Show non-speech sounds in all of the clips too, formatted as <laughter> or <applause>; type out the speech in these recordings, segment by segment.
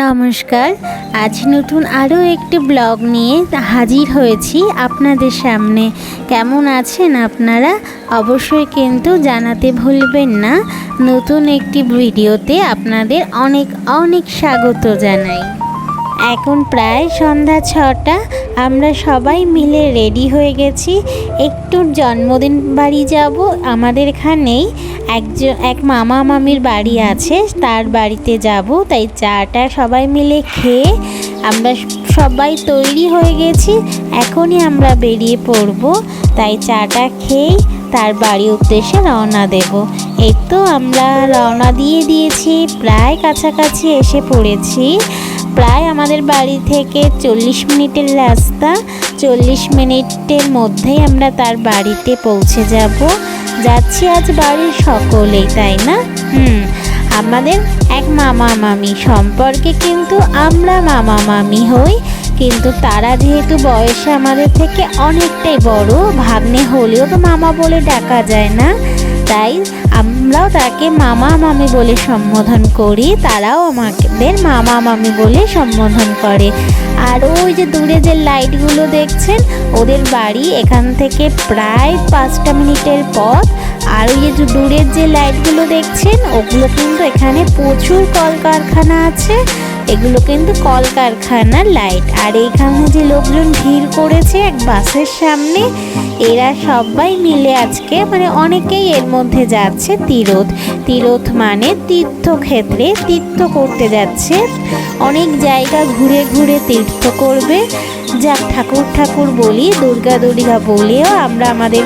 নমস্কার। আজ নতুন আরও একটি ব্লগ নিয়ে হাজির হয়েছি আপনাদের সামনে। কেমন আছেন আপনারা? অবশ্যই কিন্তু জানাতে ভুলবেন না। নতুন একটি ভিডিওতে আপনাদের অনেক অনেক স্বাগত জানাই। এখন প্রায় সন্ধ্যা ছটা, আমরা সবাই মিলে রেডি হয়ে গেছি। একটু জন্মদিন বাড়ি যাব, আমাদের এখানেই একজন এক মামা মামির বাড়ি আছে, তার বাড়িতে যাব। তাই চাটা সবাই মিলে খেয়ে আমরা সবাই তৈরি হয়ে গেছি, এখনই আমরা বেরিয়ে পড়ব। তাই চাটা খেয়েই তার বাড়ির উদ্দেশ্যে রওনা দেব। এই তো আমরা রওনা দিয়ে দিয়েছি, প্রায় কাছাকাছি এসে পড়েছি। প্রায় আমাদের বাড়ি থেকে চল্লিশ মিনিটের রাস্তা। চল্লিশ মিনিটের মধ্যেই আমরা তার বাড়িতে পৌঁছে যাব। যাচ্ছি আজ বাড়ির সকলেই, তাই না? হুম, আমাদের এক মামা মামি সম্পর্কে কিন্তু আমরা মামা মামি হই। কিন্তু তারা যেহেতু বয়সে আমাদের থেকে অনেকটাই বড়, ভাগ্নে হলেও তো মামা বলে ডাকা যায় না। তাই আমরাও তাকে মামা মামি বলে সম্বোধন করি, তারাও আমাদের মামা মামি বলে সম্বোধন করে। আর ওই যে দূরে যে লাইটগুলো দেখছেন, ওদের বাড়ি এখান থেকে প্রায় পাঁচটা মিনিটের পথ। আর ওই যে দূরের যে লাইটগুলো দেখছেন, ওগুলো কিন্তু এখানে প্রচুর কলকারখানা আছে। এগুলো কিন্তু কলকারখানার লাইট। আর এইখানে যে লোকজন ভিড় করেছে এক বাসের সামনে, এরা সবাই মিলে আজকে মানে অনেকেই এর মধ্যে যাচ্ছে তীরথ তীরথ মানে তীর্থক্ষেত্রে তীর্থ করতে যাচ্ছে। অনেক জায়গা ঘুরে ঘুরে তীর্থ করবে। যাক, ঠাকুর ঠাকুর বলি, দুর্গা দুর্গা বলেও আমরা আমাদের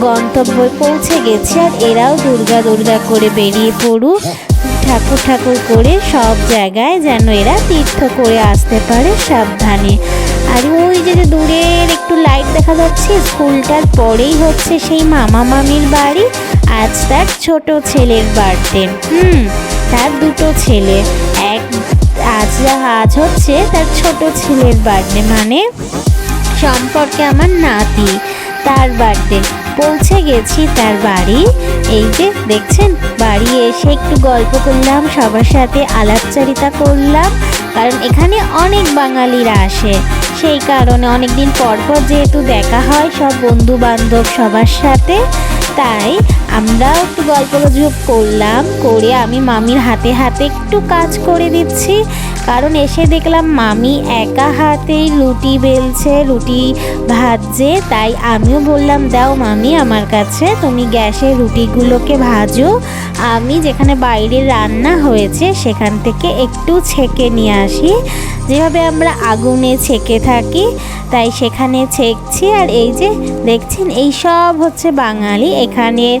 গন্তব্যে পৌঁছে গেছি। আর এরাও দুর্গা দুর্গা করে বেরিয়ে পড়ুক। ঠাকুর ঠাকুর করে সব জায়গায় যেন এরা তীর্থ করে আসতে পারে সাবধানে। আর ওই যে দূরের একটু লাইট দেখা যাচ্ছে, স্কুলটার পরেই হচ্ছে সেই মামা মামির বাড়ি, আজ তার ছোট ছেলের বার্থডে হুম, তার দুটো ছেলে। এক, আজ আজ হচ্ছে তার ছোট ছেলের বার্থডে মানে সম্পর্কে আমার নাতি, তার বার্থডে পৌঁছে গেছি তার বাড়ি। এই যে দেখছেন, বাড়ি এসে একটু গল্প করলাম, সবার সাথে আলাপচারিতা করলাম, কারণ এখানে অনেক বাঙালিরা আসে। সেই কারণে অনেক দিন পর পর যেহেতু দেখা হয় সব বন্ধু বান্ধব সবার সাথে, তাই আমরাও একটু গল্প গুজব করলাম, করে আমি মামির হাতে হাতে একটু কাজ করে দিচ্ছি। কারণ এসে দেখলাম মামি একা হাতেই রুটি বেলছে, রুটি ভাজছে, তাই আমিও বললাম, দাও মামি আমার কাছে, তুমি গ্যাসে রুটিগুলোকে ভাজো। আমি যেখানে বাইরে রান্না হয়েছে, সেখান থেকে একটু ছেঁকে নিয়ে আসি। যেভাবে আমরা আগুনে ছেঁকে থাকি, তাই সেখানে ছেঁকছি। আর এই যে, দেখছেন, এই সব হচ্ছে বাঙালি। এখানে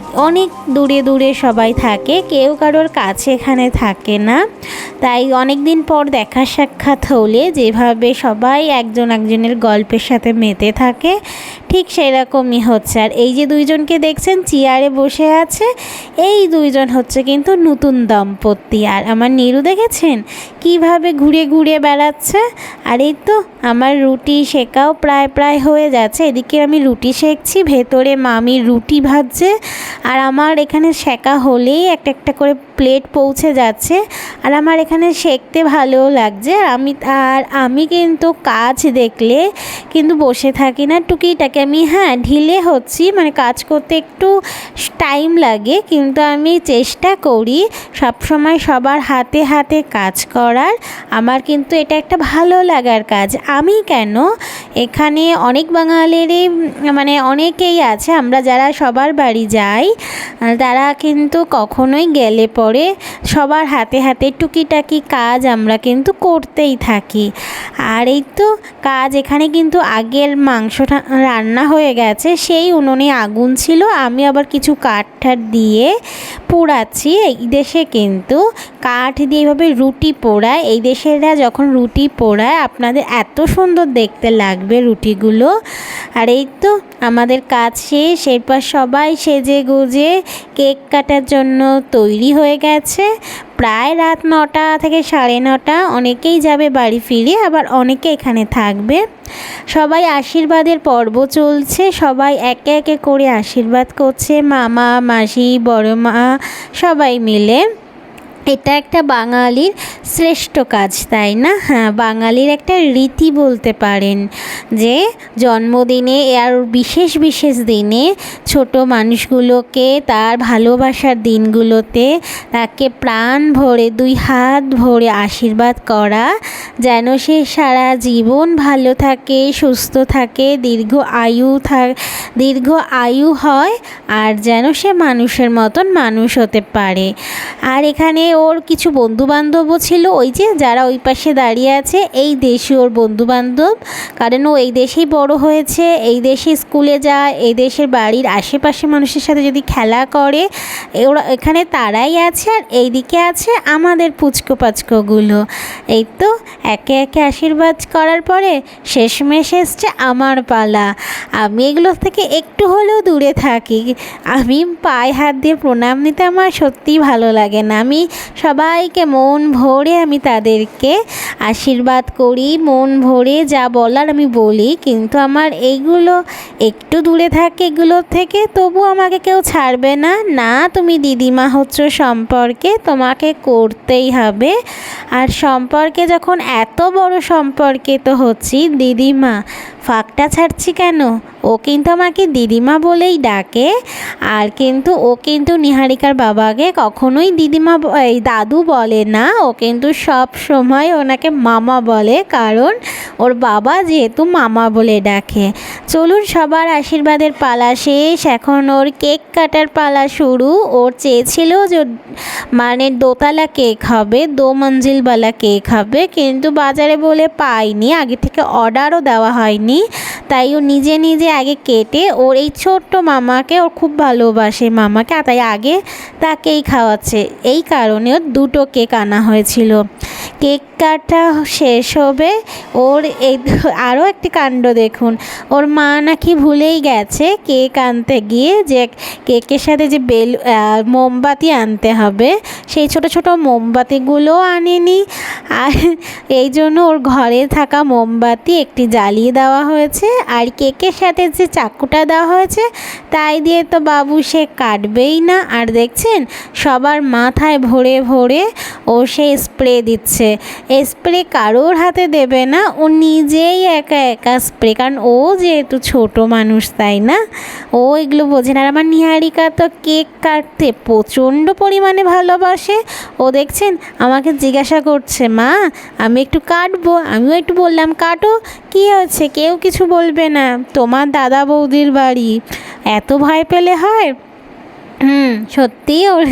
অনেক দূরে দূরে সবাই থাকে, কেউ কারোর কাছে এখানে থাকে না। তাই অনেক দিন পর দেখা সাক্ষাৎ হলে যেভাবে সবাই একজন একজনের গল্পের সাথে মেতে থাকে, ঠিক সেরকমই হচ্ছে। আর এই যে দুইজনকে দেখছেন, চেয়ারে বসে আছে, এই দুইজন হচ্ছে কিন্তু নতুন দম্পতি। আর আমার নিরু দেখেছেন? কীভাবে ঘুরে ঘুরে বেড়াচ্ছে? আর এই তো আমার রুটি শেখাও প্রায় প্রায় হয়ে যাচ্ছে। এদিকে আমি রুটি শেখছি, ভেতরে মামির রুটি ভাজছে আর আমার এখানে শেখা হলেই একটা একটা করে প্লেট পৌঁছে যাচ্ছে। আর আমার এখানে শেখতে ভালোও লাগছে। আমি, আর আমি কিন্তু কাজ দেখলে কিন্তু বসে থাকি না। টুকিটাকে আমি হ্যাঁ ঢিলে হচ্ছি মানে কাজ করতে একটু টাইম লাগে, কিন্তু আমি চেষ্টা করি সবসময় সবার হাতে হাতে কাজ করার। আমার কিন্তু এটা একটা ভালো লাগার কাজ। আমি কেন? এখানে অনেক বাঙালিরই মানে অনেকেই আছে। আমরা যারা সবার বাড়ি যাই তারা কিন্তু কখনোই গেলে পরে সবার হাতে হাতে টুকিটাকি কাজ আমরা কিন্তু করতেই থাকি। আর এই তো কাজ এখানে কিন্তু আগের মাংসটা রান্না হয়ে গেছে, সেই উনুনে আগুন ছিল, আমি আবার কিছু কাঠ দিয়ে পোড়াচ্ছি। এই দেশে কিন্তু কাঠ দিয়ে এভাবে রুটি পোড়ায়, এই দেশেরা যখন রুটি পোড়ায়, আপনাদের এত সুন্দর দেখতে লাগবে রুটিগুলো। আর এই তো আমাদের কাজ শেষ, এরপর সবাই সেজে গুজে কেক কাটার জন্য তৈরি হয়ে গেছে। প্রায় রাত নটা থেকে সাড়ে নটা, অনেকেই যাবে বাড়ি ফিরে, আবার অনেকে এখানে থাকবে। সবাই আশীর্বাদের পর্ব চলছে, সবাই একে একে করে আশীর্বাদ করছে, মামা, মাসি, বড় মা, সবাই মিলে। এটা একটা বাঙালির শ্রেষ্ঠ কাজ, তাই না? হ্যাঁ বাঙালির একটা রীতি বলতে পারেন যে জন্মদিনে আর বিশেষ বিশেষ দিনে ছোট মানুষগুলোকে তার ভালোবাসার দিনগুলোতে তাকে প্রাণ ভরে, দুই হাত ভরে আশীর্বাদ করা, যেন সে সারা জীবন ভালো থাকে, সুস্থ থাকে, দীর্ঘ আয়ু থাক দীর্ঘ আয়ু হয় আর যেন সে মানুষের মতন মানুষ হতে পারে। আর এখানে ওর কিছু বন্ধু বান্ধবও ছিল, ওই যে যারা ওই পাশে দাঁড়িয়ে আছে, এই দেশে ওর বন্ধু বান্ধব কারণ ও এই দেশেই বড় হয়েছে, এই দেশে স্কুলে যায়, এই দেশের বাড়ির আশেপাশে মানুষের সাথে যদি খেলা করে ওরা, এখানে তারাই আছে আর এইদিকে আছে আমাদের পুচকো পাচকোগুলো এই তো, একে একে আশীর্বাদ করার পরে শেষমেশ এসছে আমার পালা। আমি এগুলো থেকে একটু হলেও দূরে থাকি। আমি পায়ে হাত দিয়ে প্রণাম নিতে আমার সত্যিই ভালো লাগে না। আমি সবাইকে মন ভরে আমি তাদেরকে আশীর্বাদ করি, মন ভরে যা বলার আমি বলি। কিন্তু আমার এইগুলো একটু দূরে থাকে এগুলোর থেকে, তবু আমাকে কেউ ছাড়বে না। না, তুমি দিদিমা হচ্ছ সম্পর্কে, তোমাকে করতেই হবে। আর সম্পর্কে যখন এত বড় সম্পর্কে তো হচ্ছি দিদিমা। ফাঁকটা ছাড়ছি কেন? ও কিন্তু আমাকে দিদিমা বলেই ডাকে। আর কিন্তু ও কিন্তু নিহারিকার বাবাকে কখনোই দিদিমা এই দাদু বলে না। ও কিন্তু সব সময় ওনাকে মামা বলে। কারণ ওর বাবা যেহেতু মামা বলে ডাকে। চলুন সবার আশীর্বাদের পালা শেষ। এখন ওর কেক কাটার পালা শুরু। ওর চেয়েছিল যে মানে দোতলা কেক হবে, দো মঞ্জিলওয়ালা কেক হবে। কিন্তু বাজারে বলে পাইনি। আগে থেকে অর্ডারও দেওয়া হয়নি। তাই ও নিজে নিজে আগে কেটে ওর এই ছোট্ট মামাকে ওর খুব ভালোবাসে, মামাকে তাই আগে তাকেই খাওয়াচ্ছে। এই কারণে ওর দুটো কেক আনা হয়েছিল। কেক কাটা শেষ হবে, ওর এই <laughs> আরও একটি কাণ্ড দেখুন। ওর মা নাকি ভুলেই গেছে কেক আনতে গিয়ে যে কেকের সাথে যে বেল মোমবাতি আনতে হবে, সেই ছোট ছোট মোমবাতিগুলোও আনেনি। আর এই জন্য ওর ঘরে থাকা মোমবাতি একটি জ্বালিয়ে দেওয়া হয়েছে আর কেকের সাথে যে চাকুটা দেওয়া হয়েছে, তাই দিয়ে তো বাবু সে কাটবেই না। আর দেখছেন, সবার মাথায় ভরে ভরে ও সে স্প্রে দিচ্ছে। স্প্রে কারোর হাতে দেবে না, ও নিজেই একা একা স্প্রে। কারণ ও যেহেতু ছোট মানুষ, তাই না? ও এগুলো বোঝে না। আর আমার নিহারিকা তো কেক কাটতে প্রচণ্ড পরিমাণে ভালোবাসে। ও দেখছেন, আমাকে জিজ্ঞাসা করছে, মা, আমি একটু কাটবো? আমিও একটু বললাম, কাটো, কী হয়েছে? কেউ কিছু বলবে না। তোমার দাদা বৌদির বাড়ি। এত ভয় পেলে হয়? হুম, সত্যি ওর,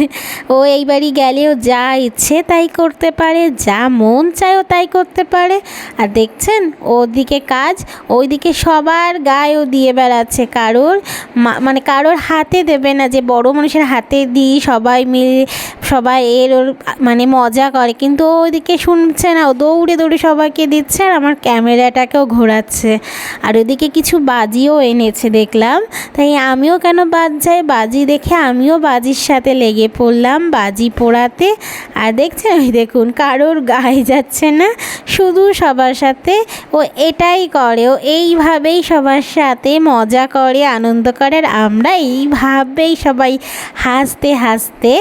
ও এই বাড়ি গেলেও যা ইচ্ছে তাই করতে পারে, যা মন চায় ও তাই করতে পারে। আর দেখছেন ওদিকে কাজ ওইদিকে সবার গায়েও দিয়ে বেড়াচ্ছে। কারোর মানে কারোর হাতে দেবে না যে বড় মানুষের হাতে দিই, সবাই মিলে সবাই এর ওর মানে মজা করে, কিন্তু ওইদিকে শুনছে না, ও দৌড়ে দৌড়ে সবাইকে দিচ্ছে আর আমার ক্যামেরাটাকেও ঘোরাচ্ছে। আর ওদিকে কিছু বাজিও এনেছে দেখলাম, তাই আমিও কেন বাদ যাই? বাজি দেখে আমিও বাজির সাথে লেগে পড়লাম বাজি পোড়াতে। আর দেখছেন, ওই দেখুন, কারোর গায়ে যাচ্ছে না, শুধু সবার সাথে। ও এটাই করে, ও এইভাবেই সবার সাথে মজা করে, আনন্দ করে, আর আমরা এইভাবেই সবাই হাসতে হাসতে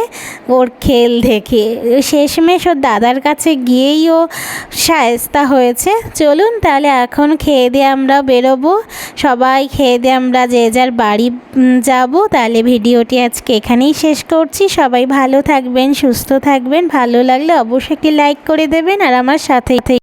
ওর খেল দেখে। শেষমেশ ওর দাদার কাছে গিয়েই ও সায়স্তা হয়েছে। চলুন তাহলে এখন খেয়ে দিয়ে আমরা বেরোবো। সবাই খেয়ে দিয়ে আমরা যে যার বাড়ি যাব। তাহলে ভিডিওটি আজকে এখানেই শেষ করছি। সবাই ভালো থাকবেন, সুস্থ থাকবেন। ভালো লাগলে অবশ্যই একটি লাইক করে দেবেন আর আমার সাথে